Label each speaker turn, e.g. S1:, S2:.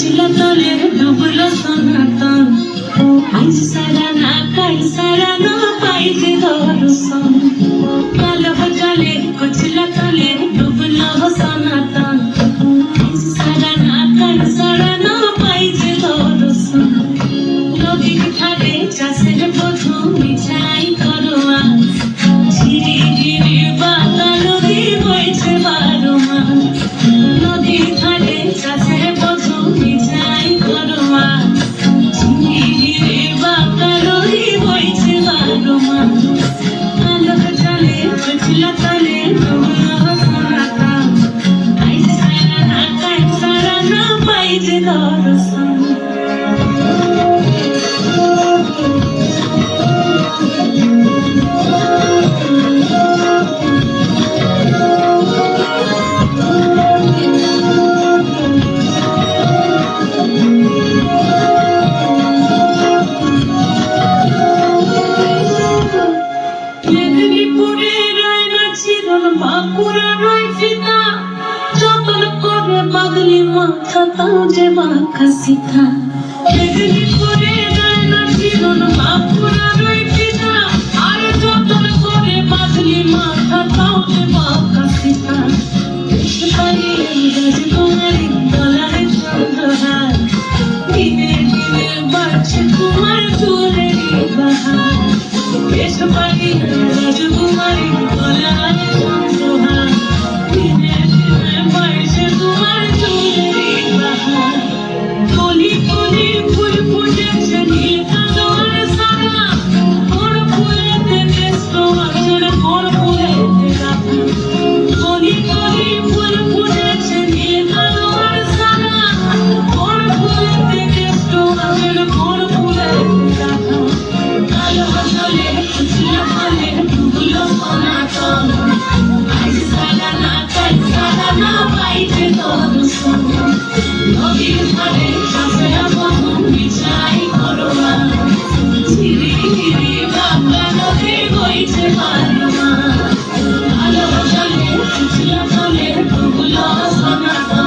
S1: ছিল তলে ডুবলো সনাতন আইসারা না কাইসারা पाहिजे বাঁকুড়া নয় সীতা যতন করে পাগলি মাথা তাও যে মাখা সীতা দেখলি করে যায় না শিরন বাঁকুড়া নয় সীতা আর যতন করে পাগলি মাথা তাও যে মাখা সীতা দেখতে পারি আমি ধামের ফুল সোনা